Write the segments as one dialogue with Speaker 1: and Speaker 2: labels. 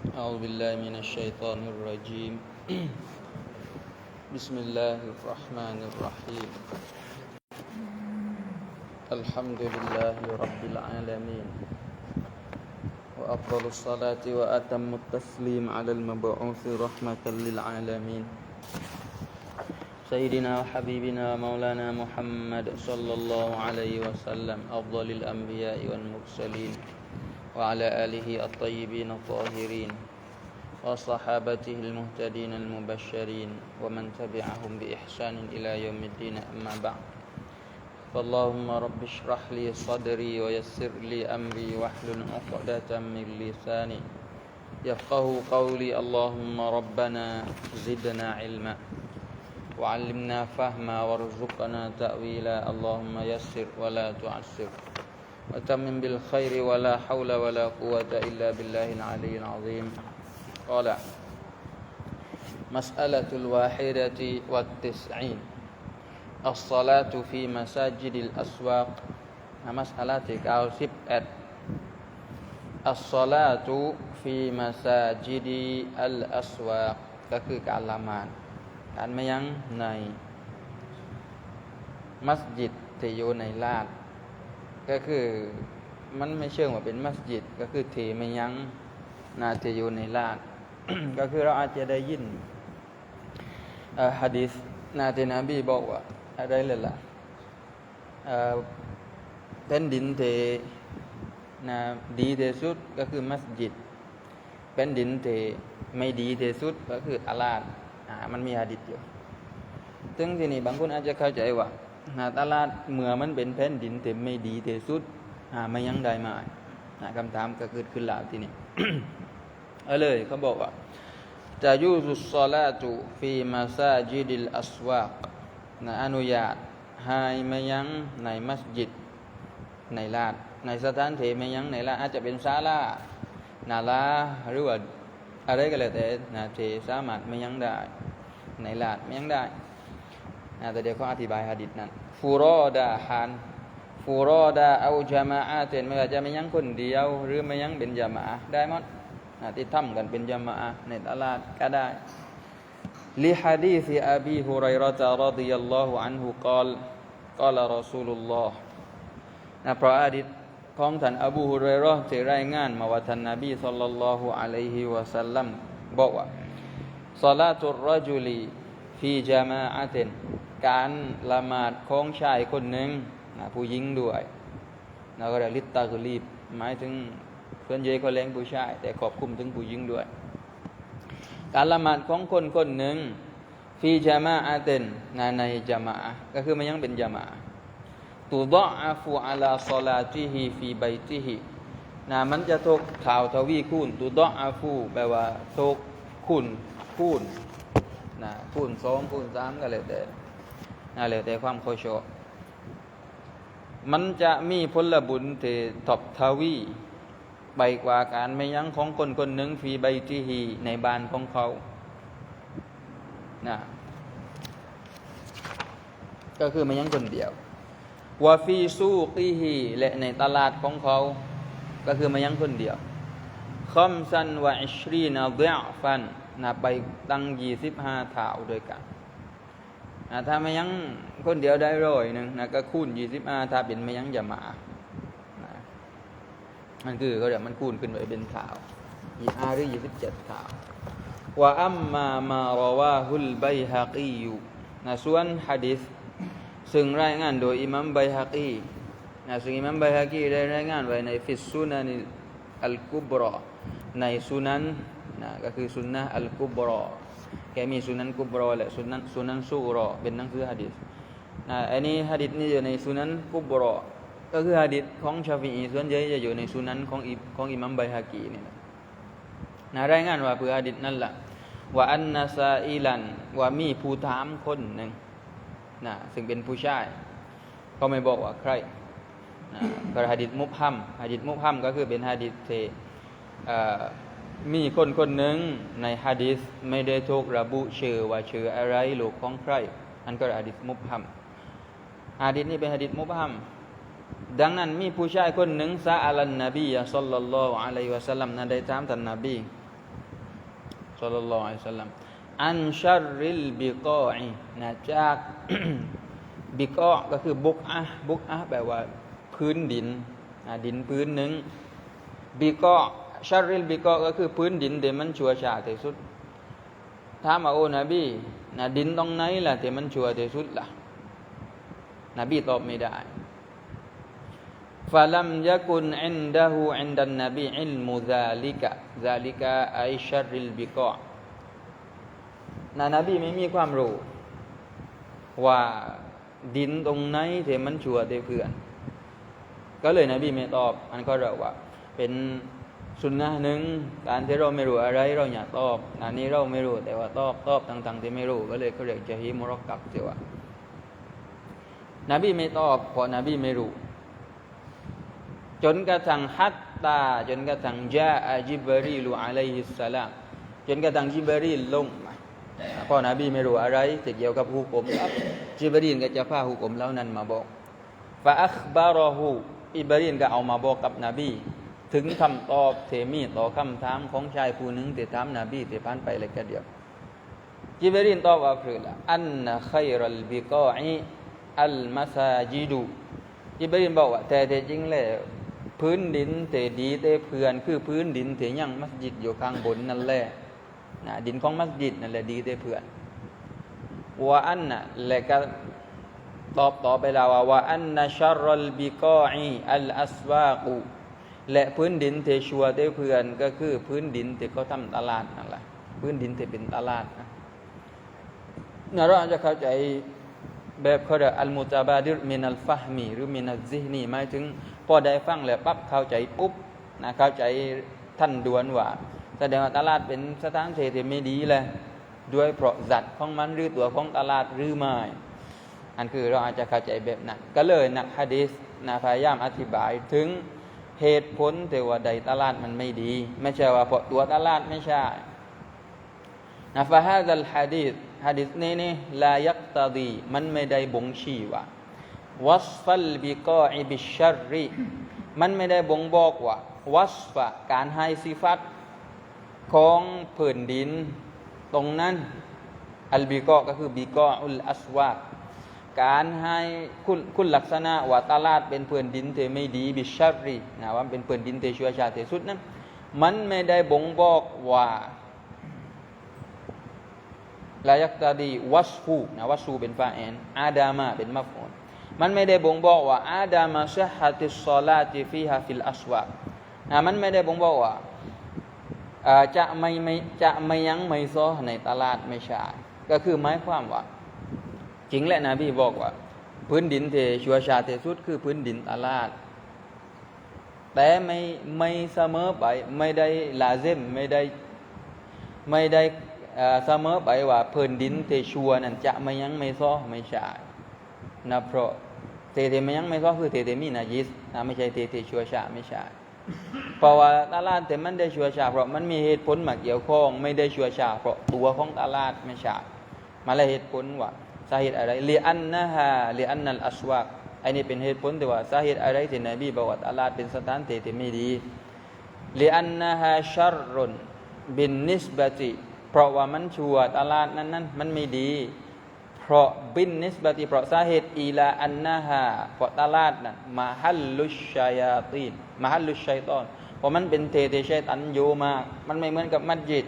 Speaker 1: أعوذ بالله من الشيطان الرجيم. بسم الله الرحمن الرحيم. الحمد لله رب العالمين. وأفضل الصلاة وأتم التسليم على المبعوث رحمة للعالمين. سيدنا وحبيبنا مولانا محمد صلى الله عليه وسلم أفضل الأنبياء والمرسلين. وعلى آله الطيبين الطاهرين وصحابته المهتدين المبشرين ومن تبعهم بإحسان إلى يوم الدين أما بعد. فاللهم رب اشرح لي صدري ويسر لي أمري واحلل عقدة من لساني يفقه قولي. اللهم ربنا زدنا علما وعلمنا فهما وارزقنا تأويلا. اللهم يسر ولا تعسر. وتمم بالخير ولا حول ولا قوة إلا بالله العلي العظيم قال مسألة الواحدة والتسعين الصلاة في مساجد الأسواق مسألة كاوسب أد الصلاة في مساجد الأسواق ก็คือการละหมาดการไม่ยั้งในมัสยิดที่อยู่ในลาด ก็คือมันไม่เชื่อว่าเป็นมัสยิด ก็คือทีไม่ยั้งนาที่อยู่ในลาดก็คือเราอาจจะได้ยินฮะดิษนาที่นบีบอกว่าอะไรเลยล่ะแผ่นดินเทนะดีที่สุดก็คือมัสยิดแผ่นดินเทไม่ดีที่สุดก็คืออาลาดอ่ามันมีฮะดิษอยู่ซึ่งที่นี้บางคนอาจจะเข้าใจว่า นาตลาดเมื่อมันเป็นแผ่นดินเต็มไม่ดีที่สุดอ่าไม่ยังได้มานะคำถามก็เกิดขึ้นแล้วทีนี้เอาเลยเขาบอกว่าจะยูซุสซาลาตุฟีมาซาจิดิลอัสวากนะอนุญาตให้ไม่ยังในมัสยิดในลาด ในสถานที่ไม่ยังในลาดอาจจะเป็นศาลานาลาหรือว่าอะไรก็แล้วแต่นะที่สามารถไม่ยังได้ในลาดไม่ยังได้นะแต่เดี๋ยวเขาอธิบายหะดิษนั้น ฟูรอดาฮันฟูรอดาเอาจามาอาเตนไม่ว่าจะไม่ยังคนเดียว หรือไม่ยังเป็นจามาได้หมดที่ทำกันเป็นจามาในตลาดก็ได้ لحديث أبي هريرة رضي الله عنه قال قال رسول الله นะเพราะอาดิษของท่านอบูฮุเรรอที่รายงานมาว่าท่านนบีสัลลัลลอฮุอะลัยฮิวะสัลลัมบอกว่าศลาตุ การละหมาดของชายคนหนึ่งนะผู้หญิงด้วยนะก็เรียกลิตตากลีบหมายถึงเพื่อนเยก็เลี้ยงผู้ชาย แต่ครอบคุมถึงผู้หญิงด้วย การละหมาดของคนคนหนึ่งฟีจามาอาเตนในในจามาก็คือมันยังเป็นจามาตุดอาฟูอัลาซอลาติฮีฟีไบติฮีนะมันจะทกข่าวทวีคูณตุดอาฟูแปลว่าทกคูณคูณนะคูณสองคูณสามก็เลยแต่ นะเลยแต่ความโคชอมันจะมีผลบุญที่ทบทวีไปกว่าการไม่ยั้งของคนคนหนึ่งฟีใบทีฮีในบ้านของเขานะก็คือไม่ยั้งคนเดียววาฟีซูกีฮีและในตลาดของเขา ก็คือไม่ยั้งคนเดียวคอมซันวะอิชรีนาเดียฟันนะไปตั้งยี่สิบห้าเท่าด้วยกัน ถ้าไม่ยั้งคนเดียวได้ร้อยหนึ่งนะก็คูณยี่สิบห้าถ้าเป็นไม่ยั้งจะมามันคือเขาเรียกมันคูณขึ้นไปเป็นข่าวยี่ห้าหรือยี่สิบเจ็ดข่าวว่าอัมมามาราวาฮุลไบฮากีอยู่นะส่วนฮะดิษซึ่งรายงานโดยอิมัมไบฮากีนะซึ่งอิมัมไบฮากีได้รายงานไว้ในฟิสซุนันอัลกุบรอในสุนันนะก็คือสุนนะอัลกุบรอ แกมีสุนันกุบรอและสุนันสุนันซูรอเป็นหนังสือฮะดิษนะอันนี้ฮะดิษนี้อยู่ในสุนันกุบรอก็คือฮะดิษของชาฟีอีส่วนใหญ่จะอยู่ในสุนันของอิของอิมัมไบฮากีนี่นะนะรายงานว่าเพื่อฮะดิษนั่นแหละว่าอันนาซาอิลันว่ามีผู้ถามคนหนึ่งนะซึ่งเป็นผู้ชายเขาไม่บอกว่าใครนะก็ฮะดิษมุบฮัมฮะดิษมุบฮัมก็คือเป็นฮะดิษที่ มีคนคนหนึ่งในฮะดิษไม่ได้ถูกระบุชื่อว่าชื่ออะไรลูกของใคร อันก็ฮะดิษมุบฮัมฮะดิษนี้เป็นฮะดิษมุบฮัมดังนั้นมีผู้ชายคนหนึ่งซาอัลันนบีสัลลัลลอฮุอะลัยวะสัลลัมนั้นได้ถามท่านนบีสัลลัลลอฮุอะลัยวะสัลลัมอันชัรริลบิกออินะจากบิกอก็คือบุกอะบุกอะแปลว่าพื้นดินดินพื้นหนึ่งบิกอ ชาริลบิกก็คือพื้นดินแต่มันชัวชาที่สุดถามว่าโอ้นบีนะดินตรงไหนล่ะแต่มันชัวที่สุดล่ะนบีตอบไม่ได้ฟาลัมยากุนอินดะฮูอินดันนบีอิลมุซาลิกะซาลิกะไอชาริลบิกอนะนบีไม่มีความรู้ ว่าดินตรงไหนที่มันชัวที่เพื่อน ก็เลยนบีไม่ตอบ อันก็เรายกว่าเป็น สุนนะหนึ่งการที่เราไม่รู้อะไร เราอยากตอบอันนี้เราไม่รู้แต่ว่าตอบตอบต่าง ๆ ที่ไม่รู้ก็เลยเขาเรียกจะฮีมรอกกับเสียว่านบีไม่ตอบเพราะนบีไม่รู้ จนกระทั่งฮัตตา จนกระทั่งจาอาจิบรีลูอะลัยฮิสสลามจนกระทั่งจิบรีลงมาเพราะนบีไม่รู้อะไรเกี่ยวกับหุกมครับจิบรีนก็จะพาหุกมเล่านั้นมาบอกฟาอัคบารอฮูอิบรีนก็เอามาบอกกับนบี ถึงคำตอบเทมีต่อคำถามของชายผู้หนึ่งที่ถามนบีที่ผ่านไปเลยก็เดียวจิบรีนตอบว่าคือละอันนะขัยรัลบิกออิอัลมาซาจิดูจิบรีนบอกว่า แต่แต่จริงแล้วพื้นดินเตดีเตเพื่อน คือพื้นดินเตยังมัสยิดอยู่ข้างบนนั่นแหละนะดินของมัสยิดนั่นแหละดีเตเพื่อนว่าอันน่ะและก็ตอบต่อไปแล้วว่าอันนะชัรรัลบิกออีอัลอัสวากู และพื้นดินเตชัวเตเพื่อนก็คือพื้นดินที่เขาทำตลาดนั่นแหละพื้นดินที่เป็นตลาดนะเราอาจจะเข้าใจแบบเขาเรียกอัลมุตาบาดิรมินัลฟะฮมีหรือมินัลซิฮนีหมายถึงพอได้ฟังแล้วปั๊บเข้าใจปุ๊บนะเข้าใจท่านดวนว่าแสดงว่าตลาดเป็นสถานเศรษฐไม่ดีเลยด้วยเพราะจัดของมันหรือตัวของตลาดหรือไม่อันคือเราอาจจะเข้าใจแบบนั้นก็เลยนักฮะดีษนะพยายามอธิบายถึง เหตุผลแต่ว่าใดตลาดมันไม่ดี ไม่ใช่ว่าเพราะตัวตลาดไม่ใช่นะฟะฮาดัลฮะดีษฮะดิษนี้นี่ลายักตาดีมันไม่ได้บ่งชี้ว่าวัสฟัลบิกออิบิชัรริมันไม่ได้บ่งบอกว่า วัสฟะการให้สิฟัตของผืนดิน ตรงนั้น อัลบิกอก็คือบิกออุลอัสวา การให้คุณคุณลักษณะว่าตลาดเป็นผืนดินที่ไม่ดีบิชัรรินะว่าเป็นผืนดินที่ชั่วชาติสุดนั้นมันไม่ได้บ่งบอกว่าลายักตาดีวัสฟูนะวัสฟูเป็นฟาเอนอาดามาเป็นมัฟอนมันไม่ได้บ่งบอกว่าอาดามาซะฮัติสซลาติฟีฮาฟิลอัสวานะมันไม่ได้บ่งบอกว่าจะไม่ไม่จะไม่ยั้งไม่ซ้อในตลาดไม่ใช่ก็คือหมายความว่า จริงแหละนะพี่บอกว่า พื้นดินเทชัวชาเทสุดคือพื้นดินตลาดแต่ไม่ไม่เสมอไปไม่ได้ลาเซมไม่ได้ไม่ได้เสมอไปว่าพื้นดินเทชัวนั่นจะไม่ยั้งไม่ซ้อไม่ใช่นะเพราะเทเทไม่ยั้งไม่ซ้อคือเทเทมีนาจิสนะไม่ใช่เทเทชัวชาไม่ใช่เพราะว่าตลาดแต่มันได้ชัวชา เพราะมันมีเหตุผลมาเกี่ยวข้อง ไม่ได้ชัวชา เพราะตัวของตลาดไม่ใช่มาเลยเหตุผลว่า สาเหตุอะไรเลียนนะฮะเลียนนัลอัสวาอันนี้เป็นเหตุผลแต่ว่าสาเหตุอะไรที่นบีบอกว่าตลาดเป็นสถานที่ที่ไม่ดีเลียนนะฮะชัรรุนบินนิสบติเพราะว่ามันชัวตลาดนั้นนั้นมันไม่ดี เพราะบินนิสบติเพราะสาเหตุอีลาอันนาฮาเพราะตลาดนั้นมาฮัลลุชัยาตีนมาฮัลลุชัยตอนเพราะมันเป็นเทเทชัยตันโยมาก มันไม่เหมือนกับมัสยิด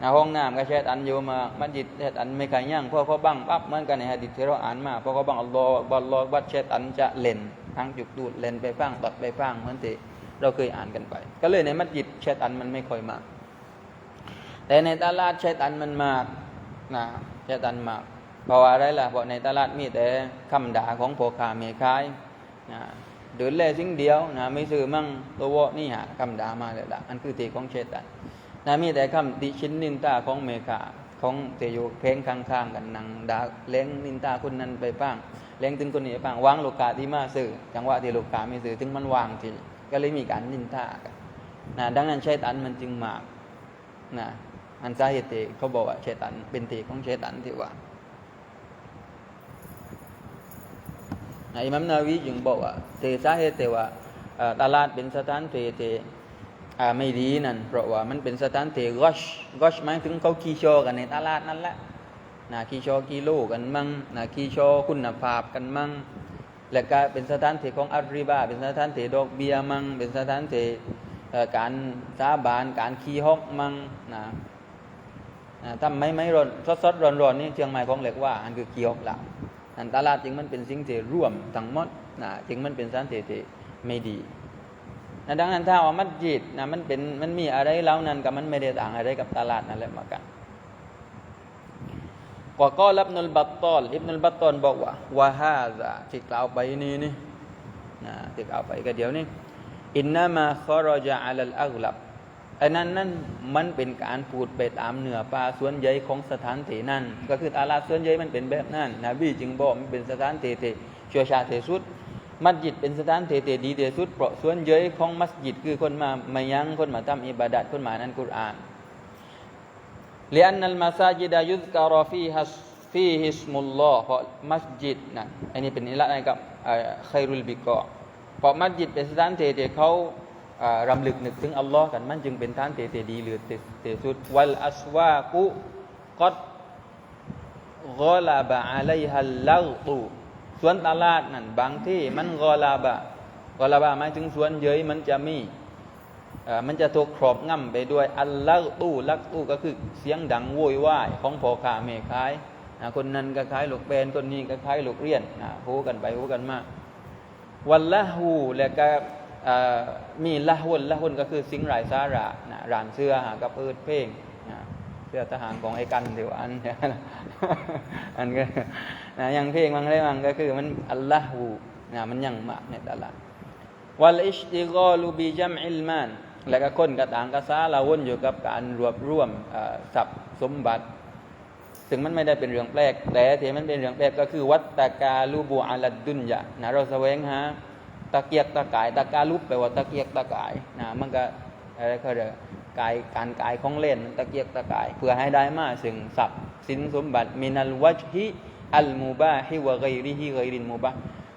Speaker 1: นะห้องน้ำก็ชัยตันโยมามัสยิดชัยตันไม่ขายย่างเพราะเขาบังปั๊บเหมือนกันในฮะดิษที่เราอ่านมาเพราะเขาบังอัลลอฮ์บัลลอฮ์บัดชัยตันจะเล่นทั้งจุดดูดเล่นไปฟังตัดไปฟังเหมือนที่เราเคยอ่านกันไป ก็เลยในมัสยิดชัยตันมันไม่ค่อยมากแต่ในตลาดชัยตันมันมากนะชัยตันมากเพราะว่าอะไรล่ะเพราะในตลาดมีแต่คำด่าของพ่อค้าเมขายนะเดินเล่สิ่งเดียวนะไม่ซื้อมั่งตัววนี่ฮะคำด่ามาเลยล่ะอันคือตีของชัยตัน นะมีแต่คำติชินนินตาของเมฆาของเตอยู่เพลงข้างๆกันนังดาเล้งนินตาคนนั้นไปฟังเล้งถึงคนนี้ไปฟังวางลูกกาที่มาซื้อจังหวะที่ลูกกาไม่ซื้อถึงมันวางทีก็เลยมีการนินทากันนะดังนั้นชัยตันมันจึงมากนะอันสาเหตุเขาบอกว่าเชตันเป็นตีของเชตันที่ว่าอิมัมนาวีจึงบอกว่าเตสาเหตุว่าตลาดเป็นสถานเตเต อ่าไม่ดีนั่นเพราะว่ามันเป็นสถานที่กอชกอชหมายถึงเขาขี่โชกันในตลาดนั่นแหละนะขี่โชกิโลกันมั่งนะขี่โชคุณภาพกันมั่งและก็เป็นสถานที่ของอัริบาเป็นสถานที่ดอกเบียมั่งเป็นสถานที่เอ่อการสาบานการขี่ฮอกมั่งนะนะทำไม่ไม่ร้อนสดสดร้อนร้อนๆนี่เชียงใหม่ของเหล็กว่าอันคือขี่ฮอกหลังอันตลาดจริงมันเป็นสิ่งที่ร่วมทั้งหมดนะจริงมันเป็นสถานที่ที่ไม่ดี นะดังนั้นถ้าว่ามัสยิดนะมันเป็นมันมีอะไรเล่านั้นกับมันไม่ได้ต่างอะไรกับตลาดนั่นแหละมากันกว่าก็รับนุลบัตตอลอิบนุลบัตตอลบอกว่าวาฮาซาที่กล่าวไปนี่นี่นะที่กล่าวไปก็เดี๋ยวนี้อินนามาคอรจาอัลลอักลับอันนั้นนั่นมันเป็นการพูดไปตามเหนือปลาส่วนใหญ่ของสถานที่นั่น ก็คือตลาดส่วนใหญ่มันเป็นแบบนั้นนบีจึงบอกมันเป็นสถานที่ที่ชั่วชาติที่สุด มัสยิดเป็นสถานเทเตดีเตสุดเปราะส่วนเย้ยของมัสยิดคือคนมามายังคนมาทำอิบาดัดคนมานั้นกุรอานเลียนนัลมาซาจิดายุสการอฟีฮัสฟีฮิสมุลลอเพราะมัสยิดนั้นอันนี้เป็นอิละในกับไครุลบิกอเพราะมัสยิดเป็นสถานเทเตเขารำลึกนึกถึงอัลลอฮ์กันมันจึงเป็นท่านเตเตดีหรือเตเตสุดวัลอัสวากุกัดกลาบะอะลัยฮัลลาตู สวนตลาดนั่นบางที่มันกอลาบะกอลาบะหมายถึงสวนเย้ยมันจะมีมันจะถูกครอบงำไปด้วยอัลลักตู้ลักตู้ก็คือเสียงดังโวยวายของพ่อค้าแม่ขายนะคนนั้นก็ขายลูกแบนคนนี้ก็ขายลูกเรียนนะฮู้กันไปฮู้กันมาวันละหูและก็มีละหุนละหุนก็คือสิ่งไร้สาระนะร้านเสื้อหากับเปิดเพลง เสื้อทหารของไอ้กันเดี๋ยวอันอันก็นะยังเพลงบางเรื่องก็คือมันอัลละหูนะมันยังมากในตลาดวัลอิชติกอลูบิจัมอิลมานและก็คนกระต่างกระซาละวนอยู่กับการรวบรวมทรัพย์สมบัติซึ่งมันไม่ได้เป็นเรื่องแปลก แต่ที่มันเป็นเรื่องแปลกก็คือ วัตตะกาลูบูอาลัดดุนยานะเราแสวงหาตะเกียกตะกายตะกาลุบแปลว่าตะเกียกตะกายนะมันก็อะไรเขาเรียก กายการกายของเล่นตะเกียกตะกาย เพื่อให้ได้มาซึ่งทรัพย์สินสมบัติมินัลวัจฮิอัลมูบาฮิวะไกริฮิไกรินมูบา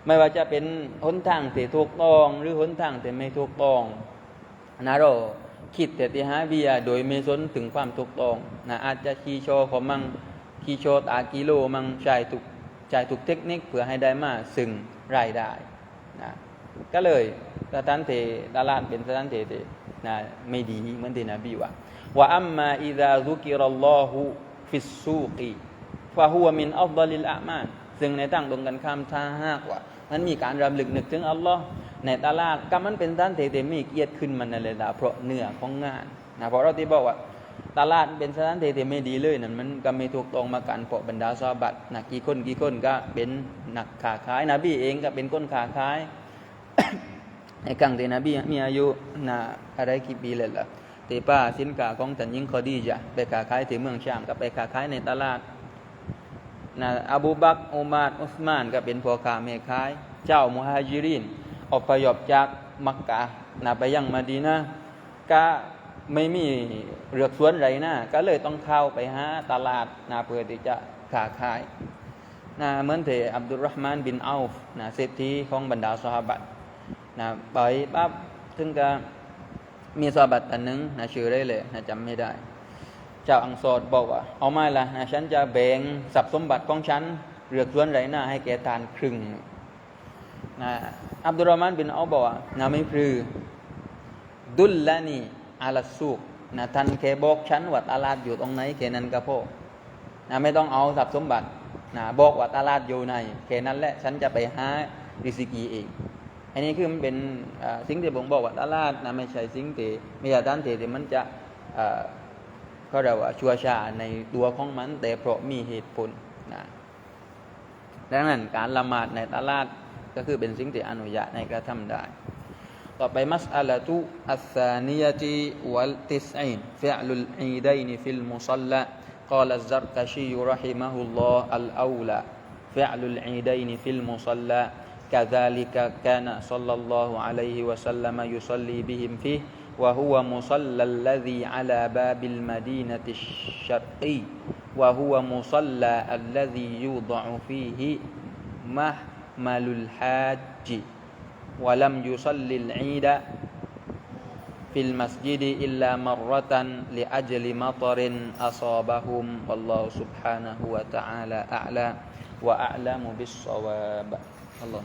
Speaker 1: ไม่ว่าจะเป็นหนทางที่ถูกต้องหรือหนทางที่ไม่ถูกต้องนะเราคิดแต่ที่หาเบียโดยไม่สนถึงความถูกต้องนะอาจจะขี่โชว์ของมังขี่โชว์ตากิโลมังใช้ถูกใช้ถูกเทคนิคเพื่อให้ได้มาซึ่งรายได้นะก็เลยสถานที่ตลาดเป็นสถานที่ที่ นะไม่ดีเหมือนที่นบีว่าว่าอัมมาอิดาซุกิรัลลอฮุฟิสซูกีฟะฮุวะมินอัฟดลิลอามาลซึ่งในตั้งตรงกันข้ามถ้าหากว่ามันมีการรำลึกนึกถึงอัลลอฮ์ในตลาดก็มันเป็นด้านเตเตมีเกียรติขึ้นมันในเลยนะเพราะเนื้อของงานนะเพราะเราที่บอกว่าตลาดเป็นสถานที่ที่ไม่ดีเลยนั่นมันก็ไม่ถูกต้องมากันเพราะบรรดาซอบัตนะกี่คนกี่คนก็เป็นหนักขาขายนบีเองก็เป็นคนขาขาย ในครั้งที่นบีมีอายุนะอะไรกี่ปีเลยล่ะเตป้าสินค้าของท่านหญิงคอดีจะไปขาขายที่เมืองชามก็ไปขาขายในตลาดนะอบูบักอุมารอุสมานก็เป็นพ่อค้าแม่ขาย เจ้ามุฮัจิรินอพยพจากมักกะนะไปยังมาดีนะก็ไม่มีเรือกสวนไรนะก็เลยต้องเข้าไปหาตลาดนะเพื่อที่จะค้าขายนะเหมือนเถอับดุลรหมานบินอัฟนะเศรษฐีของบรรดาสหบัต นะไปปั๊บถึงก็มีสหบัตอันหนึงนะชื่อได้เลยนะจำไม่ได้ เจ้าอังสอดบอกว่า เอาไม่ละนะฉันจะแบ่งทรัพย์สมบัติของฉันเรือกสวนไรหน้าให้แกทานครึ่งนะอับดุลรหมานบินเอาบอกว่านะไม่พลือดุลละนีอาลสุกนะท่านแค่บอกฉันว่าตลาดอยู่ตรงไหนแค่นั้นก็พอนะไม่ต้องเอาทรัพย์สมบัตินะบอกว่าตลาดอยู่ในแค่นั้นแหละฉันจะไปหาริสกีเอง อันนี้คือมันเป็นอ่าสิ่งที่ผมบอกว่าตลาดนะไม่ใช่สิ่งที่ไม่ใช่ด้านที่มันจะอ่า เขาเรียกว่าชัวชาในตัวของมัน แต่เพราะมีเหตุผลนะดังนั้นการละหมาดในตลาดก็คือเป็นสิ่งที่อนุญาตในกระทำได้ ต่อไปมัสอัลตุอัสซานียติวัลติสอินฟิอัลุลอีดัยนฟิลมุซัลละ قال الزركشي رحمه الله الأولى فعل العيدين في المصلى كذلك كان صلى الله عليه وسلم يصلي بهم فيه وهو مصلى الذي على باب المدينة الشرقي وهو مصلى الذي يوضع فيه محمل الحاج ولم يصلي العيد في المسجد إلا مرة لأجل مطر أصابهم والله سبحانه وتعالى أعلى وأعلم بالصواب. আল্লাহ